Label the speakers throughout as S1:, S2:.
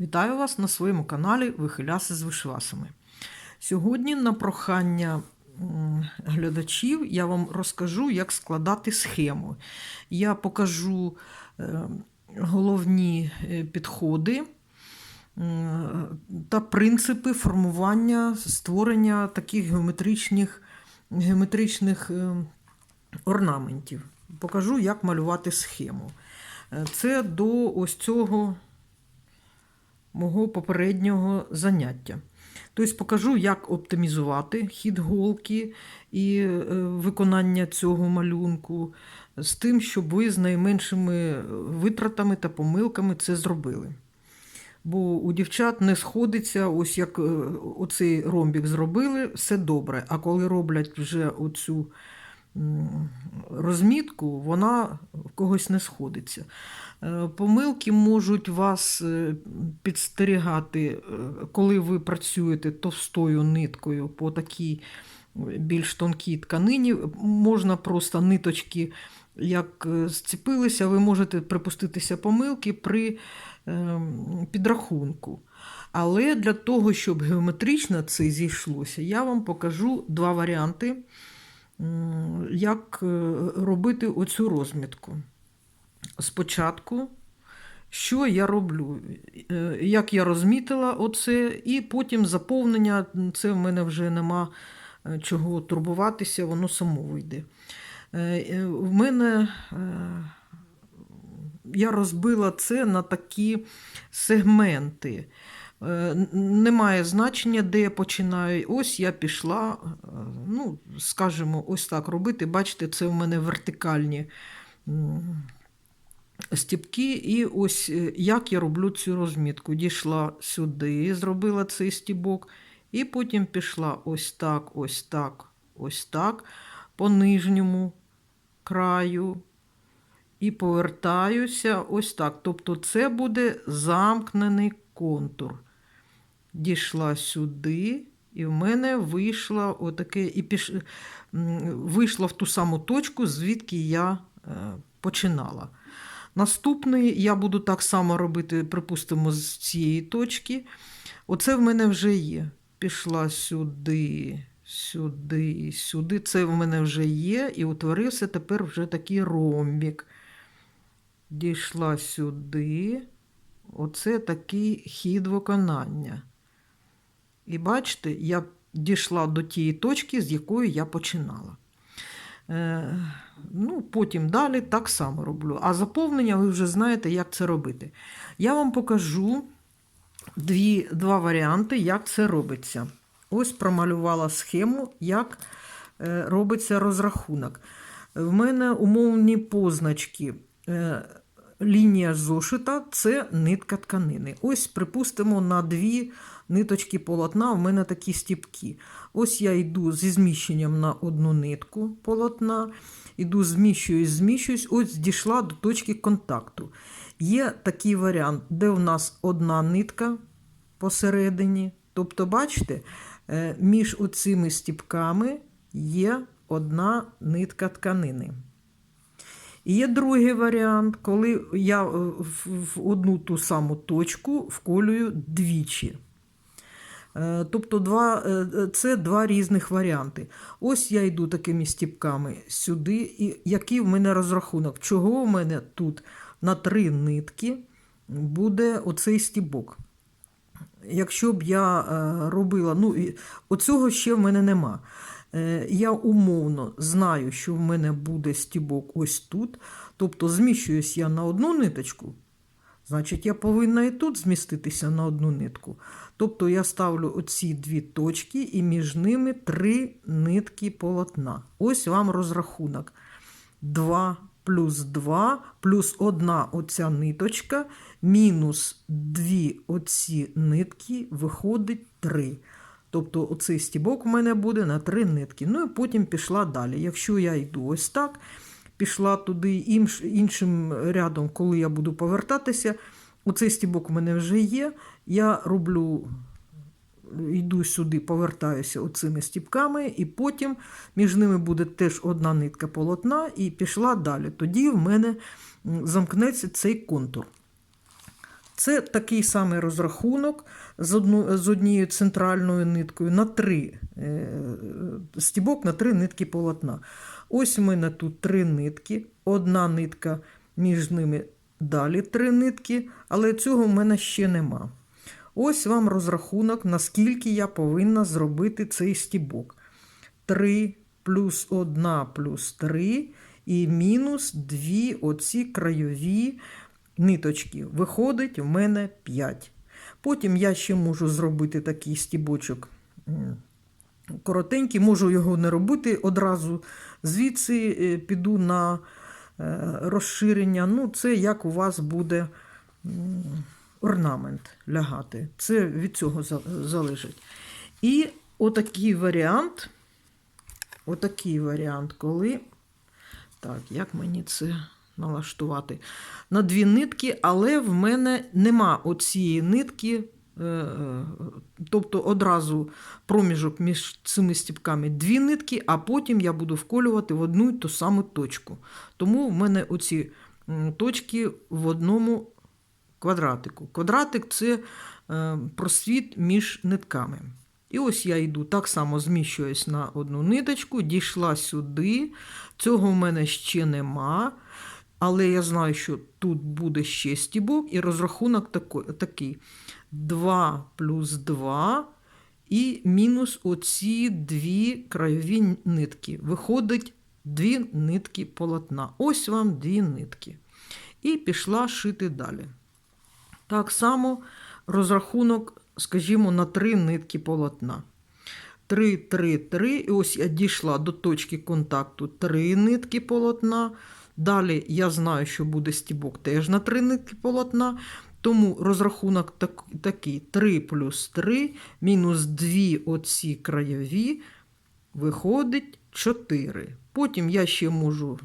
S1: Вітаю вас на своєму каналі Вихиляси з вишивасами. Сьогодні на прохання глядачів я вам розкажу, як складати схему. Я покажу е, головні е, підходи та принципи формування створення таких геометричних, геометричних е, орнаментів. Покажу, як малювати схему. Це до ось цього мого попереднього заняття. Тобто покажу, як оптимізувати хід голки і е, виконання цього малюнку з тим, щоб ви з найменшими витратами та помилками це зробили. Бо у дівчат не сходиться, ось як е, оцей ромбік зробили, все добре. А коли роблять вже оцю розмітку, вона когось не сходиться. Е, Помилки можуть вас е, підстерігати, е, коли ви працюєте товстою ниткою по такій більш тонкій тканині. Можна просто ниточки, як зціпилися, ви можете припуститися помилки при підрахунку. Але для того, щоб геометрично це зійшлося, я вам покажу два варіанти, як е, робити оцю розмітку. Спочатку, що я роблю, Е, як я розмітила оце, і потім заповнення, це в мене вже нема е, чого турбуватися, воно само вийде. В мене я розбила це на такі сегменти. Е, Немає значення, де я починаю. Ось я пішла, е, ну, скажімо, ось так робити. Бачите, це в мене вертикальні стіпки. І ось е, як я роблю цю розмітку. Дійшла сюди, зробила цей стібок, і потім пішла ось так, ось так, ось так, по нижньому краю. І повертаюся ось так. Тобто це буде замкнений контур. Дійшла сюди, і в мене вийшла отаке, і піш... вийшла в ту саму точку, звідки я е, починала. Наступний я буду так само робити, припустимо, з цієї точки. Оце в мене вже є. Пішла сюди, сюди, сюди. Це в мене вже є, і утворився тепер вже такий ромбік. Дійшла сюди. Оце такий хід виконання. І бачите, я дійшла до тієї точки, з якої я починала. Е, ну, потім далі так само роблю. А заповнення ви вже знаєте, як це робити. Я вам покажу дві, два варіанти, як це робиться. Ось промалювала схему, як е, робиться розрахунок. В мене умовні позначки. Лінія зошита це нитка тканини. Ось, припустимо, на дві ниточки полотна в мене такі стіпки. Ось я йду зі зміщенням на одну нитку полотна, іду зміщуюсь, зміщуюсь, ось дійшла до точки контакту. Є такий варіант, де в нас одна нитка посередині. Тобто, бачите, е, між оцими стіпками є одна нитка тканини. Є другий варіант, коли я е, в одну ту саму точку вколюю двічі. Е, Тобто два, е, це два різних варіанти. Ось я йду такими стіпками сюди, і який в мене розрахунок? Чого в мене тут на три нитки буде оцей стібок? Якщо б я робила, ну, оцього ще в мене нема. Е, Я умовно знаю, що в мене буде стібок ось тут. Тобто зміщуюсь я на одну ниточку, значить, я повинна і тут зміститися на одну нитку. Тобто я ставлю оці дві точки і між ними три нитки полотна. Ось вам розрахунок. 2 плюс 2 плюс одна оця ниточка, мінус дві оці нитки виходить 3. Тобто оцей стібок у мене буде на три нитки. Ну і потім пішла далі. Якщо я йду ось так, пішла туди інш, іншим рядом, коли я буду повертатися, оцей стібок у мене вже є. Я роблю, йду сюди, повертаюся оцими стібками, і потім між ними буде теж одна нитка полотна, і пішла далі. Тоді в мене замкнеться цей контур. Це такий самий розрахунок з, одну, з однією центральною ниткою на три е, стібок на три нитки полотна. Ось у мене тут три нитки, одна нитка між ними далі три нитки, але цього в мене ще нема. Ось вам розрахунок, наскільки я повинна зробити цей стібок. 3 плюс 1 плюс 3 і мінус 2 оці краєві ниточки. Виходить в мене 5. Потім я ще можу зробити такий стібочок коротенький, можу його не робити одразу. Звідси е, піду на е, розширення. Ну, це як у вас буде орнамент лягати. Це від цього залежить. І отакий варіант. Отакий варіант, коли. Так, як мені це налаштувати? На дві нитки, але в мене нема оцієї нитки. е, е, Тобто одразу проміжок між цими стіпками дві нитки, а потім я буду вколювати в одну й ту саму точку. Тому в мене оці точки в одному квадратику. Квадратик це е, просвіт між нитками. І ось я йду так само зміщуюсь на одну ниточку, дійшла сюди. Цього в мене ще нема. Але я знаю, що тут буде ще стібок, і розрахунок такий: 2 плюс 2 і мінус оці дві краєві нитки. Виходить дві нитки полотна. Ось вам дві нитки. І пішла шити далі. Так само розрахунок, скажімо, на три нитки полотна. 3, 3, 3. І ось я дійшла до точки контакту 3 нитки полотна. Далі я знаю, що буде стібок теж на 3 нитки полотна. Тому розрахунок так, такий: 3 плюс 3 мінус 2 оці краєві виходить 4. Потім я ще можу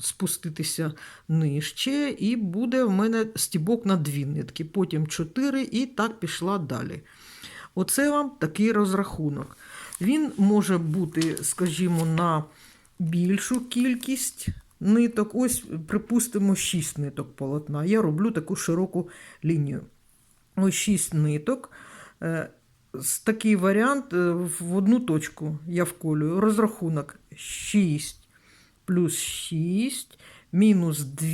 S1: спуститися нижче, і буде в мене стібок на дві нитки, потім 4 і так пішла далі. Оце вам такий розрахунок. Він може бути, скажімо, на більшу кількість ниток. Ось, припустимо, 6 ниток полотна. Я роблю таку широку лінію. Ось 6 ниток. Е, Такий варіант е, в одну точку я вколюю. Розрахунок 6 плюс 6 мінус 2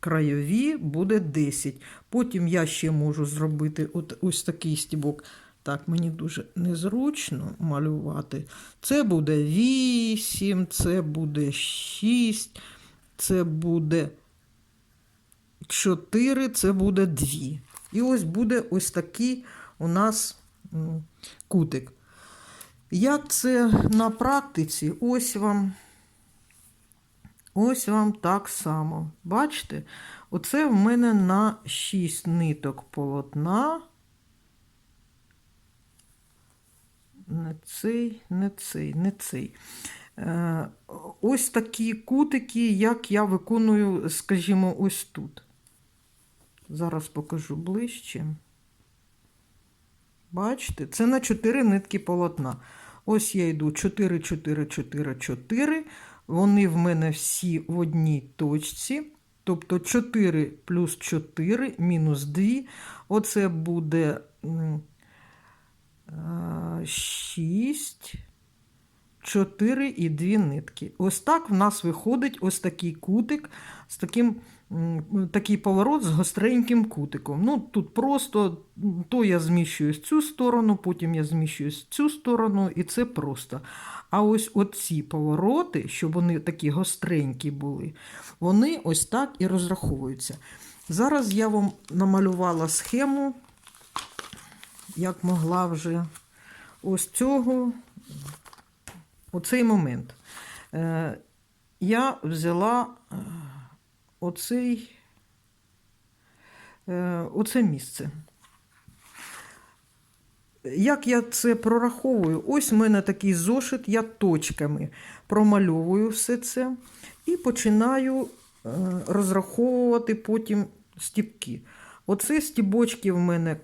S1: краєві буде 10. Потім я ще можу зробити от ось такий стібок. Так, мені дуже незручно малювати. Це буде 8, це буде 6, це буде 4, це буде 2. І ось буде ось такий у нас кутик. Як це на практиці? Ось вам. Ось вам так само. Бачите? Оце в мене на 6 ниток полотна. Не цей, не цей, не цей. Е, ось такі кутики, як я виконую, скажімо, ось тут. Зараз покажу ближче. Бачите, це на 4 нитки полотна. Ось я йду 4, 4, 4, 4. Вони в мене всі в одній точці. Тобто 4 плюс 4 мінус 2. Оце буде 6, 4 і 2 нитки. Ось так в нас виходить ось такий кутик з таким такий поворот з гостреньким кутиком. Ну, Тут просто то я зміщую з цю сторону, потім я зміщую з цю сторону, і це просто. А ось оці повороти, щоб вони такі гостренькі були, вони ось так і розраховуються. Зараз я вам намалювала схему, як могла вже ось цього, оцей момент. Е, я взяла е, оцей, е, оце місце. Як я це прораховую? Ось в мене такий зошит, я точками промальовую все це і починаю розраховувати потім стіпки. Оце стібочки в мене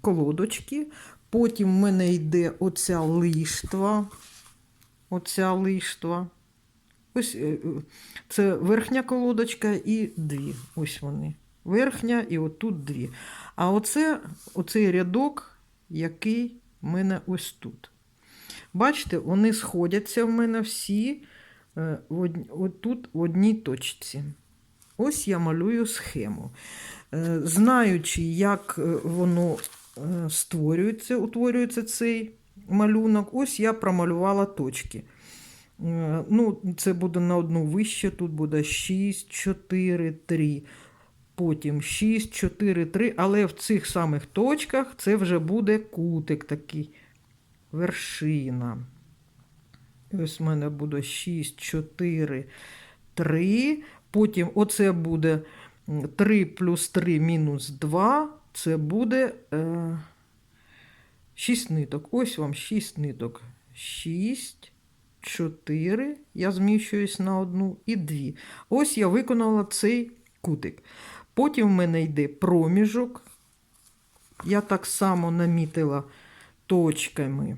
S1: колодочки, потім в мене йде оця лиштва. Оця лиштва. Ось е, е, це верхня колодочка і дві. Ось вони. верхня і отут дві. А оце, оцей рядок, який в мене ось тут. Бачите, вони сходяться в мене всі е, отут в одній точці. Ось я малюю схему. Знаючи, як воно створюється, утворюється цей малюнок, ось я промалювала точки. Е, Ну, це буде на одну вище, тут буде 6, 4, 3. Потім 6, 4, 3, але в цих самих точках це вже буде кутик такий, вершина. Ось в мене буде 6, 4, 3. Потім оце буде 3 плюс 3 мінус 2. Це буде е, 6 ниток. Ось вам 6 ниток. 6, 4. Я зміщуюсь на одну і 2. Ось я виконала цей кутик. Потім в мене йде проміжок. Я так само намітила точками,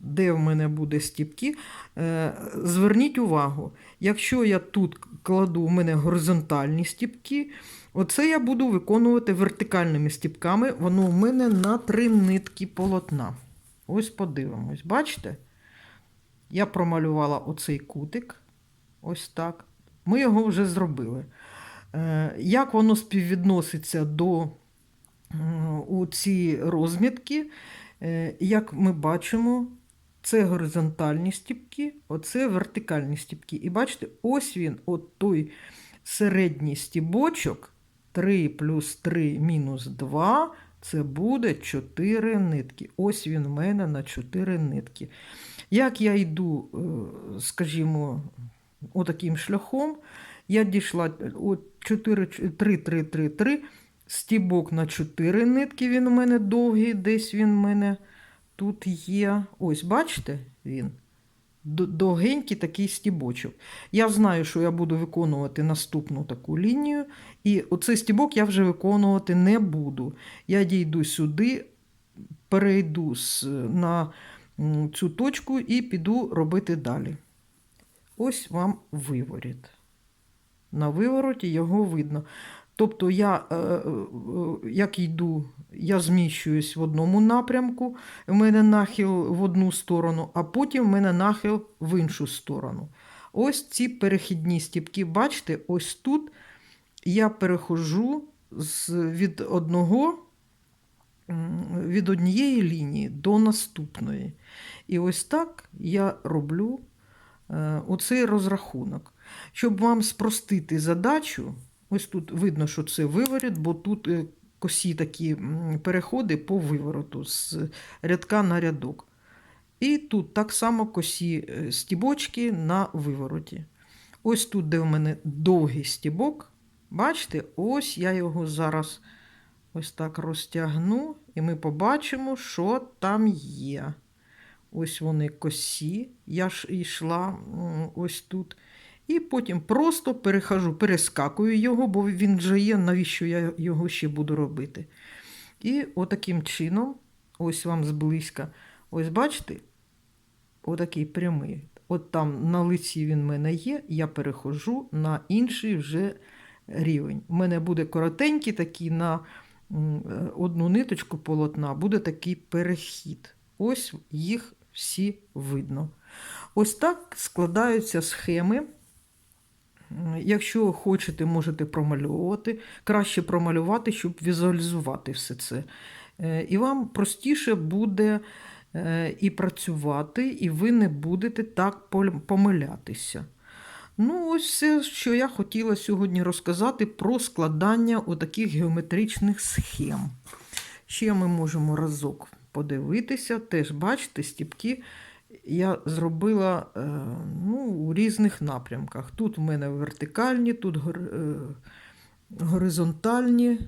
S1: де в мене буде стіпки. Е, Зверніть увагу, якщо я тут кладу в мене горизонтальні стіпки, оце я буду виконувати вертикальними стіпками. Воно в мене на три нитки полотна. Ось подивимось, бачите? Я промалювала оцей кутик. Ось так. Ми його вже зробили. Е, Як воно співвідноситься до у ці розмітки, Е, як ми бачимо, це горизонтальні стіпки, оце вертикальні стіпки. І бачите, ось він, от той середній стібочок, 3 плюс 3 мінус 2, це буде 4 нитки. Ось він в мене на 4 нитки. Як я йду, е, скажімо, отаким шляхом, я дійшла от 4, 3, 3, 3, 3, стібок на 4 нитки, він у мене довгий, десь він у мене тут є. Ось, бачите, він. Довгенький такий стібочок. Я знаю, що я буду виконувати наступну таку лінію, і оцей стібок я вже виконувати не буду. Я дійду сюди, перейду на цю точку і піду робити далі. Ось вам виворіт. На вивороті його видно. Тобто я, е, е, як йду, я зміщуюсь в одному напрямку, в мене нахил в одну сторону, а потім в мене нахил в іншу сторону. Ось ці перехідні стіпки, бачите, ось тут я перехожу від одного, від однієї лінії до наступної. І ось так я роблю е, оцей розрахунок. Щоб вам спростити задачу, ось тут видно, що це виворіт, бо тут е, косі такі переходи по вивороту з рядка на рядок. І тут так само косі е, стібочки на вивороті. Ось тут, де в мене довгий стібок, бачите, ось я його зараз ось так розтягну, і ми побачимо, що там є. Ось вони косі. Я ж йшла ось тут. І потім просто перехожу, перескакую його, бо він вже є, навіщо я його ще буду робити. І отаким чином, ось вам зблизька, ось бачите, отакий прямий. От там на лиці він в мене є, я перехожу на інший вже рівень. У мене буде коротенький такий на е, одну ниточку полотна, буде такий перехід. Ось їх всі видно. Ось так складаються схеми. Якщо хочете, можете промальовувати. Краще промалювати, щоб візуалізувати все це. Е, І вам простіше буде е, і працювати, і ви не будете так помилятися. Ну, ось все, що я хотіла сьогодні розказати про складання отаких геометричних схем. Ще ми можемо разок подивитися. Теж бачите, стіпки я зробила е, ну, у різних напрямках. Тут в мене вертикальні, тут е, горизонтальні,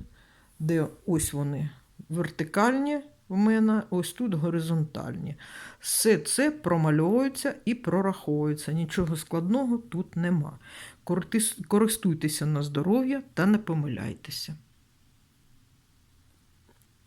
S1: де ось вони вертикальні в мене, ось тут горизонтальні. Все це промальовується і прораховується. Нічого складного тут нема. Користуйтеся на здоров'я та не помиляйтеся.